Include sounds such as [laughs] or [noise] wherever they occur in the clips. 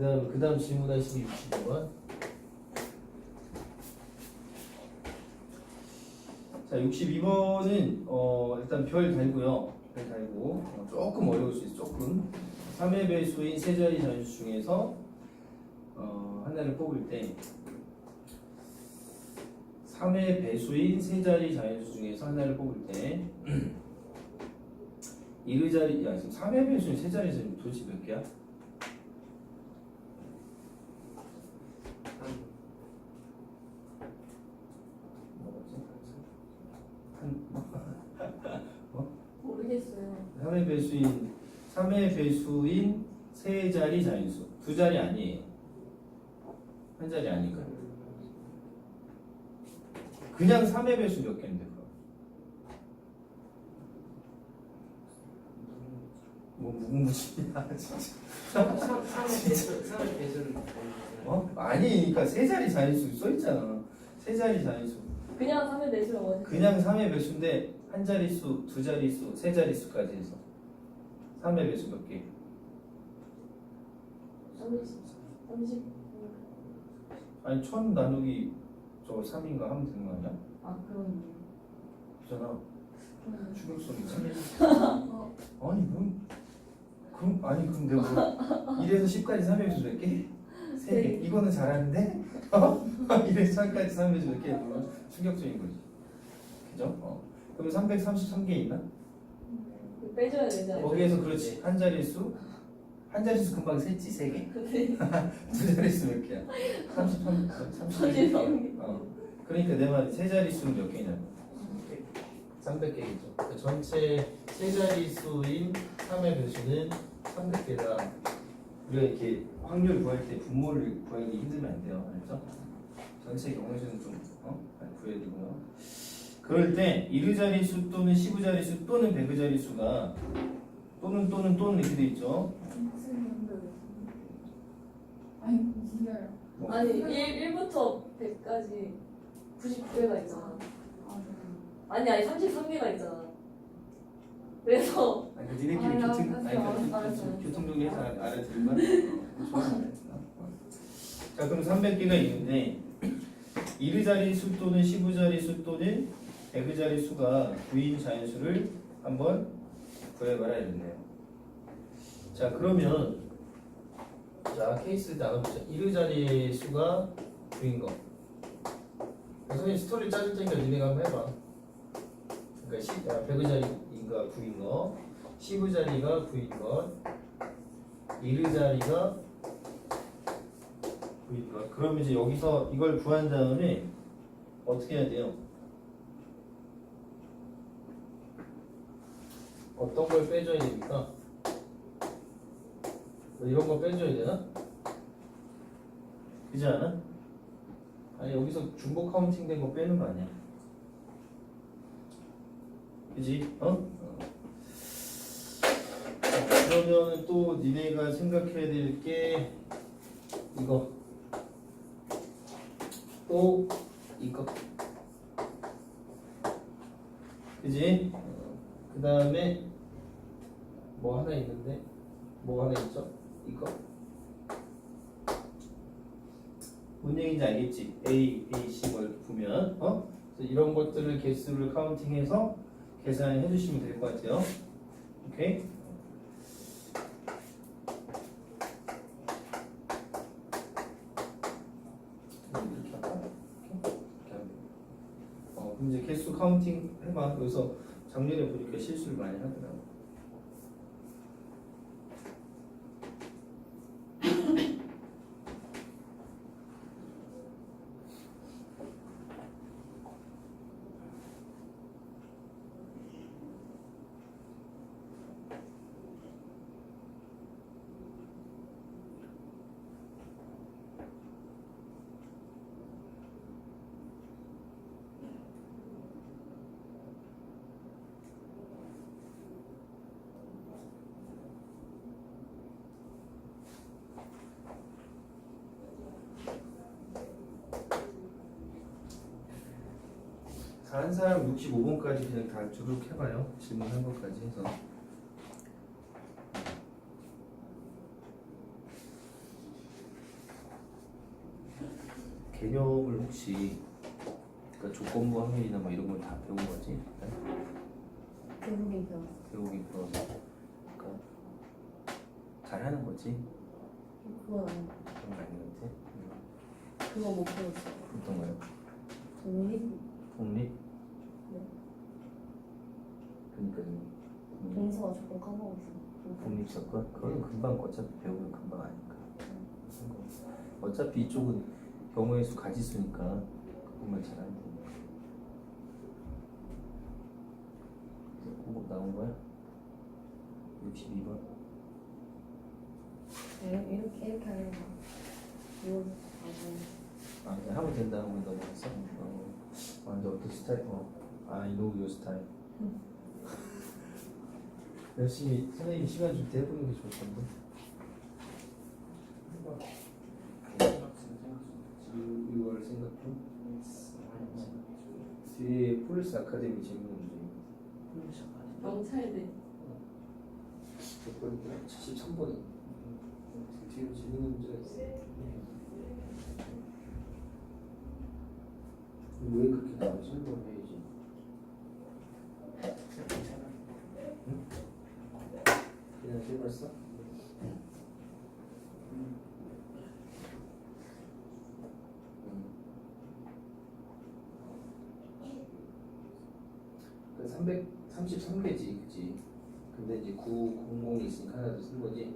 그 다음, 그 다음 질문하시기 62번. 자, 62번은, 어, 일단 별 달고요. 별 달고, 어, 조금 어려울 수 있어, 조금. 3의 배수인 세 자리 자연수 중에서, 어, 하나를 뽑을 때, 3의 배수인 세 자리 자연수 중에서 하나를 뽑을 때, [clears throat] 이의 자리, 야, 지금 3의 배수인 세 자리 자연수 도대체 몇 개야? 뭐지? 한, 모르겠어요. 3의 배수인 3의 배수인 세 자리 자연수 두 자리 아니에요. 한 자리 아니까. 그냥 3의 배수 몇 개인데 그럼? 뭐 무궁무진이야 [laughs] 진짜. 3의 배수 3의 배수를 어? 아니, 그러니까 세 자리 자연수 써 있잖아. 세 자리 자연수. 그냥 3의 내수를 원해. 그냥 3의 배수인데 한 자릿수, 두 자릿수, 세 자릿수까지 해서 3의 배수 몇 개? 30, 30. 아니 천 나누기 저거 3인가 하면 되는 거 아니야? 아, 그러네. 그잖아 그러네. 추격성이지 [laughs] 아니 뭔 그럼 아니 그럼 내가 뭐 1에서 10까지 3의 배수 몇 개? 3개 네. 이거는 잘하는데? [laughs] 어? 1에서 10까지 3의 배수 몇 개? 그러면 충격적인 거지 그죠? 어. 그럼 333개 있나? 빼줘야 되잖아. 거기에서 그렇지 한 자릿수 한 자릿수 금방 셌지 세 개. 근데 [laughs] 두 자릿수 몇 개야? 33, 33개. 어. 그러니까 내 말이 세 자릿수는 몇 개냐? 300개겠죠. 그 전체 세 자릿수인 3의 배수는 300개다. 우리가 이렇게 확률 구할 때 분모를 구하기 힘들면 안 돼요. 알죠? 전체 경우에는 좀 어? 구해야 되고요. 그럴 때 1의 자릿수 또는 10의 자릿수 또는 100의 자릿수가 또는 또는 또는 이렇게 돼 있죠. 아니. 뭐, 아니 1, 1부터 100까지 90개가 있잖아. 아 네. 아니 아니 33개가 있잖아. 그래서 아니 그 니네끼리 아니, 나 교통 아니 그 알았어, 알았어. 교통 정리해서 알- 알아들을만. [laughs] 어. 자 그럼 300개가 있는데 1의 자릿수 또는 10의 자릿수 또는 100의 자릿수가 9인 자연수를 한번 구해봐라 이랬네요. 자 그러면 자 케이스 나눠보자. 1의 자릿수가 9인 거. 선생님 스토리 짜줄 테니까 니네가 한번 해봐. 그러니까 10, 아, 100의 자리가 9인 거, 10의 자리가 9인 것, 1의 자리가 9인 것. 그럼 이제 여기서 이걸 구한 다음에 어떻게 해야 돼요? 어떤 걸 빼줘야 됩니까? 뭐 이런 거 빼줘야 되나? 그지 않아? 아니 여기서 중복 카운팅 된 거 빼는 거 아니야? 그지? 어? 어. 자, 그러면 또 니네가 생각해야 될 게 이거 또 이거 그지? 그 다음에 뭐 하나 있는데 뭐 하나 있죠? 이거 뭔 얘기인지 알겠지? A, B, C 뭐 이렇게 보면 어? 그래서 이런 것들을 개수를 카운팅해서 계산해 주시면 될 것 같아요. 오케이? 이렇게 할까? 이렇게? 이렇게 하면. 어, 그럼 이제 개수 카운팅 해봐. 여기서 작년에 보니까 실수를 많이 하더라고. 다한 사람 65번까지 그냥 다 주룩 해봐요. 질문한 것까지 해서. 개념을 혹시 그러니까 조건부 확률이나 뭐 이런 걸 다 배운 거지? 네? 대부분 배웠어. 배우긴 배워서 그러니까 잘하는 거지? 그건. 그런 거 아닌 것 같아? 음. 그거 못 배웠어. 어떤 거요? 독립 독립? 네. 그러니까 좀 독립, 동서가 조금 까먹고 있어. 독립사건? 그거는 금방 어차피 배우면 금방 아니까 어차피 이쪽은 경우의 수 가지수니까 그것만 잘하면 되니까 그거 나온 거야? 62번? 이렇게 이렇게 이렇게 하는 거. 이거 맞아. 아 그냥 하면 된다 하고 넘어갔어? 어. 아 근데 어떤 스타일? 어. 아 I know your style [laughs] 열심히 선생님 시간 좀 대보는 게 좋을 텐데 지금 이걸 생각해? 뒤에 폴리스 아카데미 재밌는 문제 경찰대. 몇 번이야? 73번이 뒤에 재밌는 문제가 있어 왜 그렇게 나와? 설명 해야지 응? 그냥 해봤어? 그 333개지, 그치? 근데 이제 900이 있으니까 하나 더쓴 거지?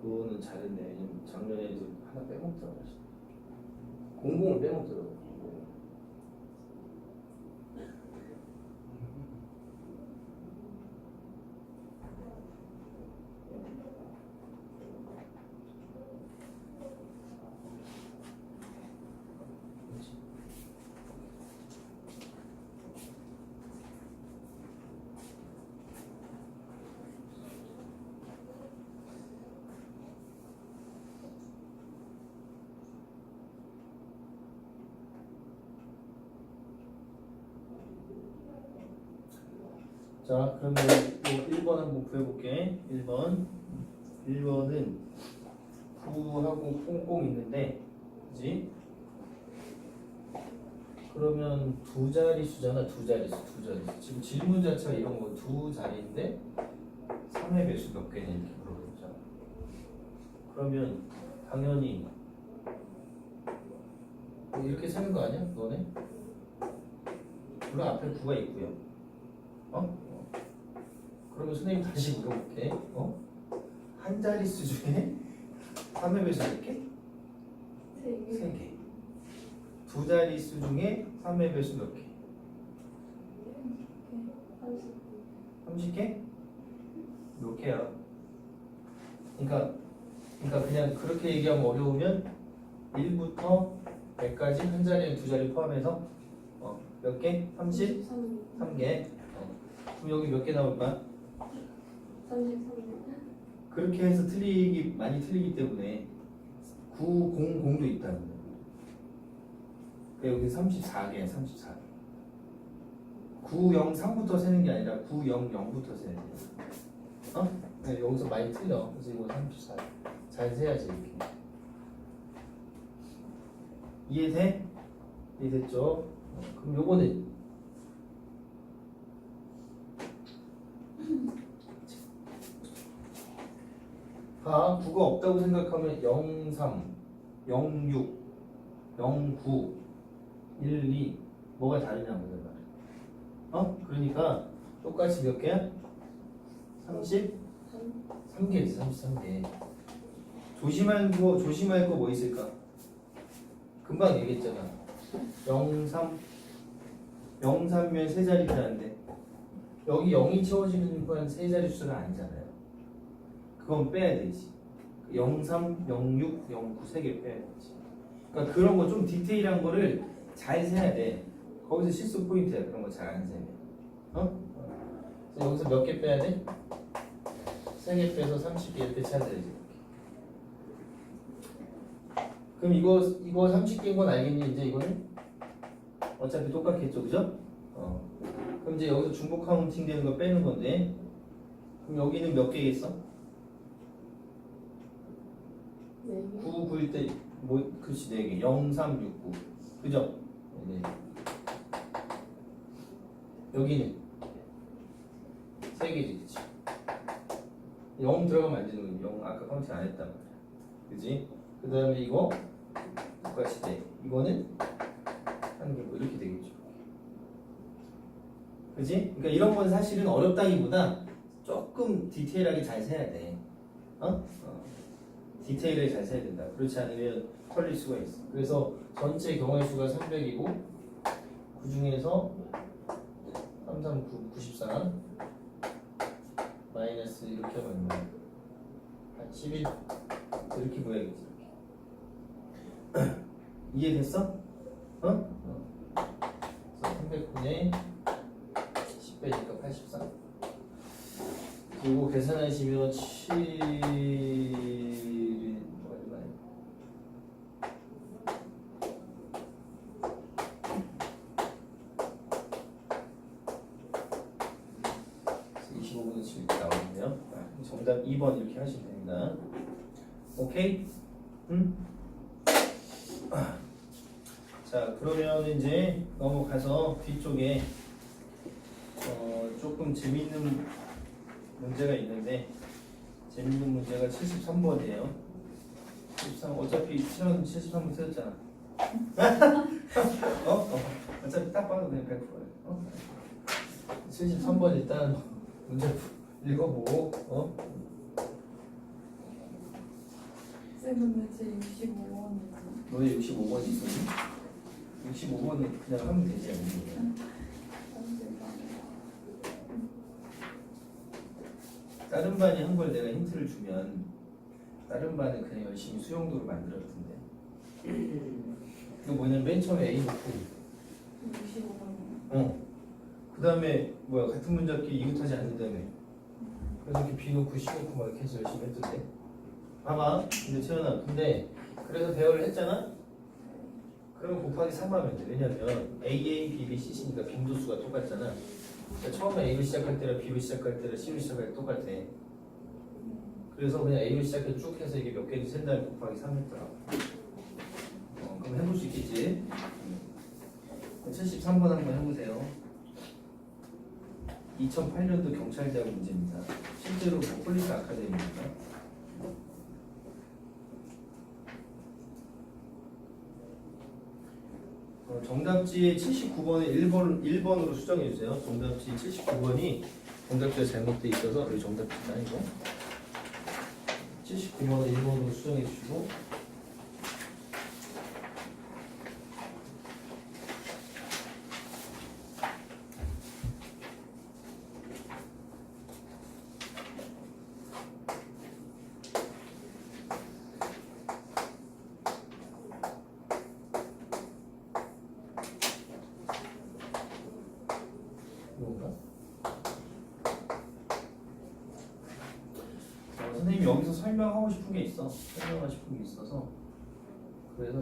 그거는 잘했네. 작년에 좀 하나 빼먹더라고. 00을 빼먹더라고. 00. 그렇지. 자, 그러면 또 1번 한번 구해볼게. 1번. 1번은 9하고 00 있는데, 그지? 그러면 두 자리 수잖아, 두 자리 수, 두 자리 수. 지금 질문 자체가 이런 거 두 자리인데, 3의 배수 몇 개냐 이렇게 물어보잖아. 그러면 당연히 뭐 이렇게 세는 거 아니야? 너네? 물론 앞에 9가 있고요. 어? 그러면 선생님 다시 물어볼게. 어? 한 자릿수 중에 3의 배수 몇 개? 세 개. 3개. 두 자릿수 중에 3의 배수 몇 개? 삼십. 30개? 몇 개야? 그러니까, 그러니까 그냥 그렇게 얘기하면 어려우면 1부터 100까지 한 자리에 두 자리 포함해서 어, 몇 개? 30? 3개. 어. 그럼 여기 몇 개 나올까? 33. 그렇게 해서 틀리기 많이 틀리기 때문에 900도 있다는 거예요. 그러니까 여기 34개, 34개. 903부터 세는 게 아니라 900부터 세야 돼요. 어? 네, 여기서 많이 틀려. 그래서 이거 34. 잘 세야지 이렇게. 이해돼? 이해됐죠? 어, 그럼 요거는 봐, 9가 없다고 생각하면 03, 06, 09, 12 뭐가 다르냐 보자 말이야. 어? 그러니까 똑같이 몇 개야? 33개지 33개. 조심할 거 조심할 거 뭐 있을까? 금방 얘기했잖아. 03 03면 세 자리라는데 여기 0이 채워지는 건 세 자리 수가 아니잖아요. 그건 빼야 되지. 03, 06, 09 세 개 빼야 되지. 그러니까 그런 거 좀 디테일한 거를 잘 세야 돼. 거기서 실수 포인트야. 그런 거 잘 안 세면. 어? 그래서 여기서 몇 개 빼야 돼? 세 개 빼서 30개 이렇게 찾아야지. 그럼 이거 이거 30개인 건 알겠니? 이제 이거는 어차피 똑같겠죠, 그죠? 어. 그럼 이제 여기서 중복 카운팅 되는 거 빼는 건데, 그럼 여기는 몇 개겠어? 네 개. 9, 9일 때, 뭐, 그렇지, 4개. 0, 3, 6, 9. 그죠? 네. 여기는 3개지, 그치? 0 들어가면 안 되는 거야. 0 아까 카운팅 안 했단 말이야. 그지? 그 다음에 이거 똑같이 돼. 이거는 한 개, 뭐 이렇게 되겠죠. 그지? 그러니까 이런 건 사실은 어렵다기보다 조금 디테일하게 잘 세야 돼. 어? 어. 디테일을 잘 세야 된다. 그렇지 않으면 털릴 수가 있어. 그래서 전체 경우의 수가 300이고 그 중에서 3, 3, 9, 94 마이너스 이렇게 하면 얼마야? 한 11. 이렇게 보여야겠지. 이렇게. [clears throat] 이해됐어? 어? 어. 그래서 300분의 10배니까 84. 그리고 계산하시면 7이 얼마예요? 그래서 25분의 7 이렇게 나오는데요. 아, 정답 2번 이렇게 하시면 됩니다. 오케이? 응? 아. [clears throat] 자, 그러면 이제 넘어가서 뒤쪽에 어, 조금 재밌는 문제가 있는데 재밌는 문제가 73번이에요. 73 어차피 시험 73번 틀렸잖아. [laughs] 어? 어? 어차피 딱 봐도 그냥 100%예요. 어? 73번 일단 문제 읽어보고 어? 쌤은 제 65원이요. 너네 65번 있었니? 65번은 그냥 하면 되지 않니? 다른 반이 한 걸 내가 힌트를 주면 다른 반은 그냥 열심히 수용도를 만들었던데 이거 뭐냐면 맨 처음에 A 놓고 65원이요. 어. 그 다음에 뭐야 같은 문잡기 이웃하지 않는다며 그래서 이렇게 B 놓고 C 놓고 막 이렇게 해서 열심히 했던데 봐봐 근데 채연아 근데 그래서 대화를 했잖아? 그러면 곱하기 3 하면 돼. 왜냐면 AA, BB, CC니까 빈도수가 똑같잖아. 그러니까 처음에 A로 시작할 때랑 B로 시작할 때랑 C로 시작할 때 똑같아. 그래서 그냥 A로 시작해 쭉 해서 이게 몇 개인지 센 다음에 곱하기 3 했더라 어, 그럼 해볼 수 있겠지? 73번 한번 해보세요. 2008년도 경찰대학 문제입니다. 실제로 뭐 폴리스 아카데미입니다 어, 정답지에 79번에 1번, 1번으로 수정해 주세요. 정답지 79번이 정답지가 잘못돼 있어서 여기 정답지가 아니고 79번에 1번으로 수정해 주시고 이건가? 어, 선생님이 여기서 설명하고 싶은 게 있어. 설명하고 싶은 게 있어서 그래.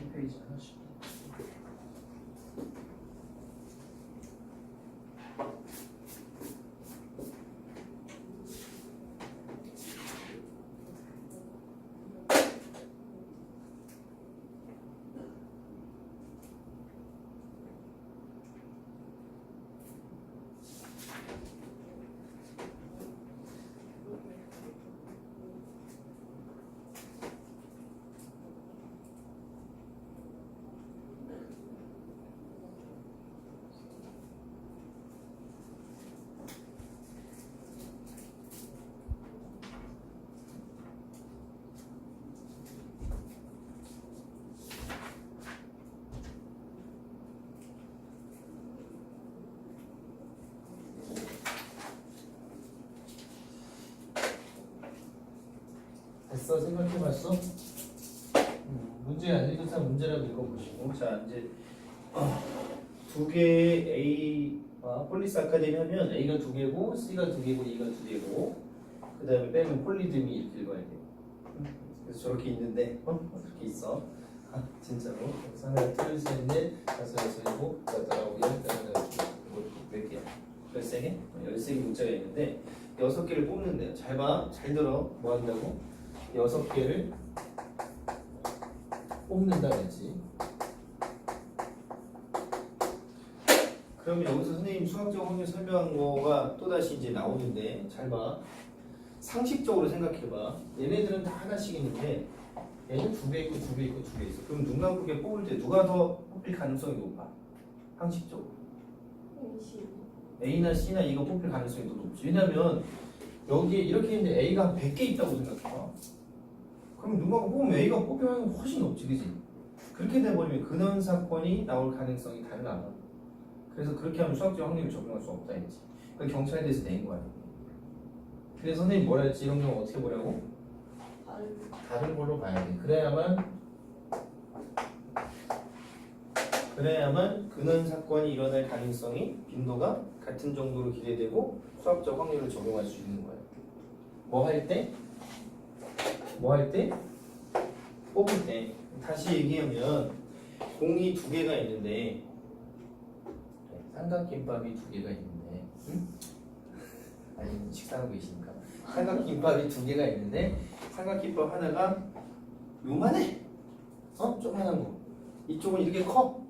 홈페이지 하나씩. 됐어 생각해봤어? 음, 문제 안 읽은 사람 문제라도 읽어보시고 자 이제 어, 두 개의 A 아, 폴리스 아카데미 하면 A가 두 개고 C가 두 개고 E가 두 개고 그 다음에 빼면 폴리드미 이렇게 읽어야 음, 그래서 저렇게 있는데 어? 그렇게 있어 아, 진짜로 하나 둘 셋넷 다섯 여섯 일곱 여덟 아홉 열 열하나 열두 몇 개야 13개? 13개 문자가 있는데 6개를 뽑는데요. 잘 봐. 잘 들어. 뭐 한다고? 6개를 뽑는다 그랬지. 그러면 여기서 선생님 수학적 확률 설명한 거가 또다시 이제 나오는데 잘 봐. 상식적으로 생각해 봐. 얘네들은 다 하나씩 있는데 얘는 두 개 있고 두 개 있고 두 개 있어. 그럼 눈 감고 뽑을 때 누가 더 뽑힐 가능성이 높아? 상식적으로. A나 C나 이거 뽑힐 가능성이 더 높지. 왜냐면 여기에 이렇게 있는데 A가 한 100개 있다고 생각해봐. 그럼 누가 뽑으면 A가 뽑히면 훨씬 높지, 그지? 그렇게 돼버리면 근원 사건이 나올 가능성이 달라. 그래서 그렇게 하면 수학적 확률을 적용할 수 없다 했지. 그 경찰대에서 낸 거야. 그래서 선생님 뭐라 했지? 이런 경우 어떻게? 다른 다른 걸로 봐야 돼. 그래야만 그래야만 근원 사건이 일어날 가능성이 빈도가 같은 정도로 기대되고 수학적 확률을 적용할 수 있는 거예요. 뭐 할 때? 뭐 할 때? 뽑을 때. 다시 얘기하면 공이 두 개가 있는데 네, 삼각김밥이 두 개가 있는데 응? 아니 식사하고 계시니까 삼각김밥이 두 개가 있는데 삼각김밥 하나가 요만해. 어? 조그만한 거. 이쪽은 이렇게 커.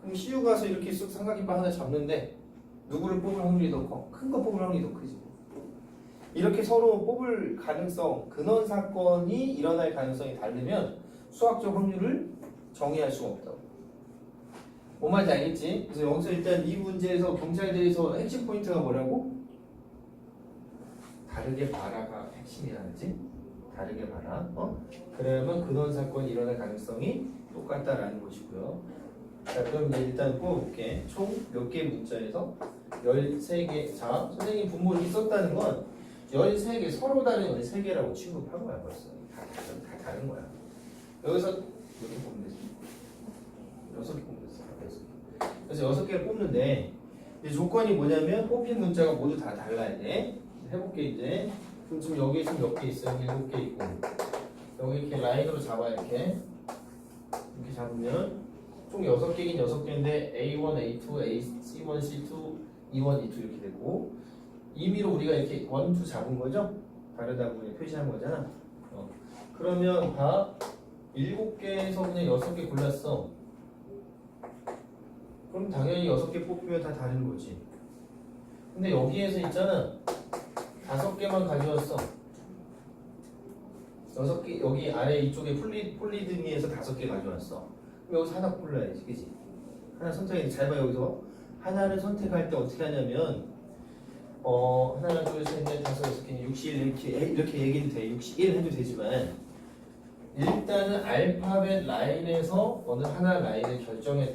그럼 CU 가서 이렇게 쑥 삼각김밥 하나 잡는데 누구를 뽑을 확률이 더 커? 큰 거 뽑을 확률이 더 크지. 이렇게 서로 뽑을 가능성, 근원 사건이 일어날 가능성이 다르면 수학적 확률을 정의할 수가 없다고. 뭔 말인지 알겠지? 그래서 여기서 일단 이 문제에서 경찰대에서 핵심 포인트가 뭐라고? 다르게 봐라가 핵심이라는지? 다르게 봐라. 어? 그러면 근원 사건이 일어날 가능성이 똑같다라는 것이고요. 자, 그럼 이제 일단 뽑아볼게. 총 몇 개 문자에서 13개. 자, 선생님 분모 썼다는 건 13개, 서로 다른 13개라고 취급한 거야, 벌써. 다, 다른, 거야. 여기서 몇개 뽑으면 되지? 여섯 개. 여섯 개. 그래서 여섯 개를 뽑는데, 이제 조건이 뭐냐면 뽑힌 문자가 모두 다 달라야 돼. 해볼게, 이제. 그럼 지금 여기에 지금 몇 개 있어요? 일곱 개 있고. 여기 이렇게 라인으로 잡아, 이렇게. 이렇게 잡으면 총 여섯 개긴 여섯 개인데 A1, A2, A, C1, C2, E1, E2 이렇게 되고 임의로 우리가 이렇게 1, 2 잡은 거죠? 다르다고 표시한 거잖아. 어. 그러면 봐. 일곱 개에서 그냥 여섯 개 골랐어. 그럼 당연히 여섯 개 뽑히면 다 다른 거지. 근데 여기에서 있잖아. 다섯 개만 가져왔어. 여섯 개 여기 아래 이쪽에 폴리 폴리드미에서 다섯 개 가져왔어. 그럼 여기서 하나 골라야지, 그지? 하나 선택해. 잘봐 여기서 하나를 선택할 때 어떻게 하냐면 어 하나 둘셋넷 다섯 여섯 개 61 이렇게 이렇게 얘기해도 돼. 61 해도 되지만 일단은 알파벳 라인에서 어느 하나 라인을 결정해.